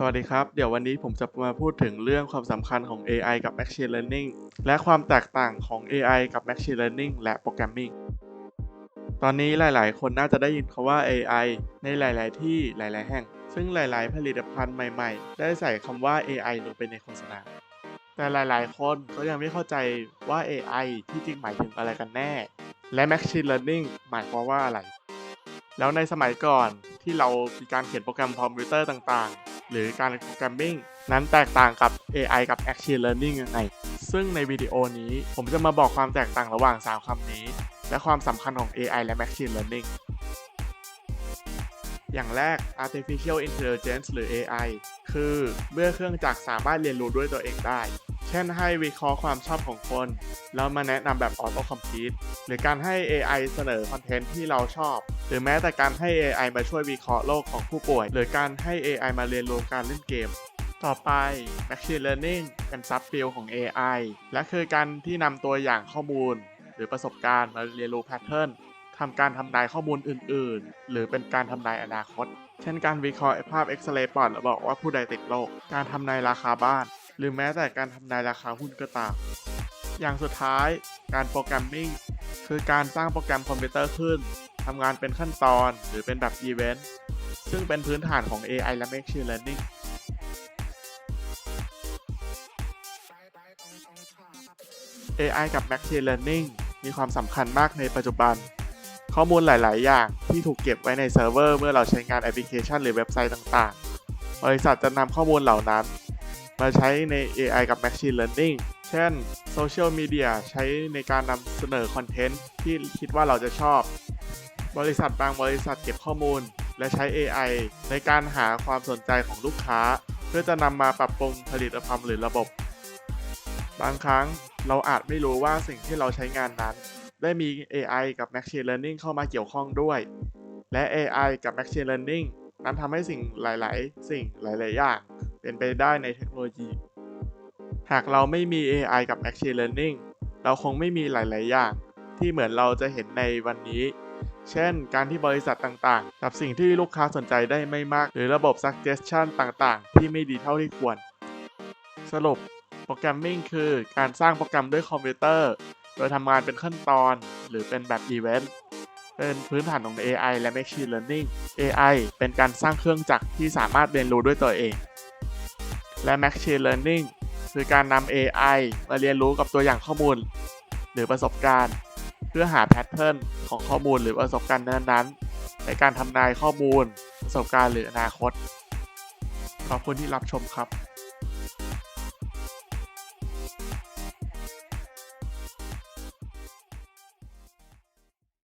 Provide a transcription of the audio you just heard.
สวัสดีครับ เดี๋ยววันนี้ผมจะมาพูดถึงเรื่องความสำคัญของ AI กับ Machine Learning และความแตกต่างของ AI กับ Machine Learning และ Programming ตอนนี้หลาย ๆ คนน่าจะได้ยินคำว่า AI ในหลาย ๆ ที่หลาย ๆ แห่ง ซึ่งหลาย ๆ ผลิตภัณฑ์ใหม่ ๆ ได้ใส่คำว่า AI ลงไปในโฆษณา แต่หลาย ๆ คนก็ยังไม่เข้าใจว่า AI ที่จริงหมายถึงอะไรกันแน่ และ Machine Learning หมายความว่าอะไร แล้วในสมัยก่อนที่เรามีการเขียนโปรแกรมคอมพิวเตอร์ต่างๆ หรือการโปรแกรมมิ่งนั้นแตกต่างกับ AI กับ Machine Learning ยังไง ซึ่งในวิดีโอนี้ผมจะมาบอกความแตกต่างระหว่าง 3คำนี้ และความสำคัญของ AI และ Machine Learning อย่างแรก Artificial Intelligence หรือ AI คือเมื่อเครื่องจักรสามารถเรียนรู้ด้วยตัวเองได้ เช่นให้วิเคราะห์ความชอบของคน แล้วมาแนะนำแบบ Auto Complete หรือการให้ AI เสนอคอนเทนต์ที่เราชอบ หรือแม้แต่การให้ AI มาช่วยวิเคราะห์โรคของผู้ป่วย หรือการให้ AI มาเรียนรู้การเล่นเกม ต่อไป Machine Learning เป็นซับฟิลของ AI และคือการที่นำตัวอย่างข้อมูล หรือประสบการณ์มาเรียนรู้แพทเทิร์นทำการทำนายข้อมูลอื่น ๆ หรือเป็นการทำนายอนาคต เช่นการวิเคราะห์ภาพเอ็กซเรย์ปอดแล้วบอกว่าผู้ใดติดโรค การทำนายราคาบ้าน หรือแม้แต่การทำนายราคาหุ้นก็ตาม อย่างสุดท้ายการโปรแกรมมิ่งคือการสร้างโปรแกรมคอมพิวเตอร์ขึ้นทำงานเป็นขั้นตอนหรือเป็นแบบอีเวนต์ซึ่งเป็นพื้นฐานของ AI และ Machine Learning AI กับ Machine Learning มีความสำคัญมากในปัจจุบัน ข้อมูลหลาย ๆ อย่างที่ถูกเก็บไว้ในเซิร์ฟเวอร์เมื่อเราใช้งานแอปพลิเคชันหรือเว็บไซต์ต่าง ๆ บริษัทจะนำข้อมูลเหล่านั้น มาใช้ใน AI กับ Machine Learning เช่นโซเชียลมีเดียใช้ในการนำเสนอคอนเทนต์ที่คิดว่าเราจะชอบ บริษัทบางบริษัทเก็บข้อมูล และใช้ AI ในการหาความสนใจของลูกค้า เพื่อจะนำมาปรับปรุงผลิตภัณฑ์หรือระบบบางครั้งเราอาจไม่รู้ว่าสิ่งที่เราใช้งานนั้น ได้มี AI กับ Machine Learning เข้ามาเกี่ยวข้องด้วย และ AI กับ Machine Learning นั้นทำให้สิ่งหลาย ๆ สิ่งหลาย ๆ อย่าง เป็นไปได้ในเทคโนโลยี หากเราไม่มี AI กับ Machine Learning เราคงไม่มีหลาย ๆ อย่าง ที่เหมือนเราจะเห็นในวันนี้ เช่น การที่บริษัทต่าง ๆ กับสิ่งที่ลูกค้าสนใจได้ไม่มาก หรือระบบ suggestion ต่าง ๆ ที่ไม่ดีเท่าที่ควร สรุป โปรแกรมมิ่งคือการสร้างโปรแกรมด้วยคอมพิวเตอร์ โดยทำงานเป็นขั้นตอนหรือเป็นแบบอีเวนต์เป็นพื้นฐานของ AI และ Machine Learning AI เป็นการสร้างเครื่องจักรที่สามารถเรียนรู้ด้วยตัวเอง และ Machine Learning คือการนำ AI มาเรียนรู้กับตัวอย่างข้อมูล หรือประสบการณ์ เพื่อหาแพทเทิร์นของข้อมูลหรือประสบการณ์นั้นๆ ในการทำนายข้อมูล ประสบการณ์หรืออนาคต ขอบคุณที่รับชมครับ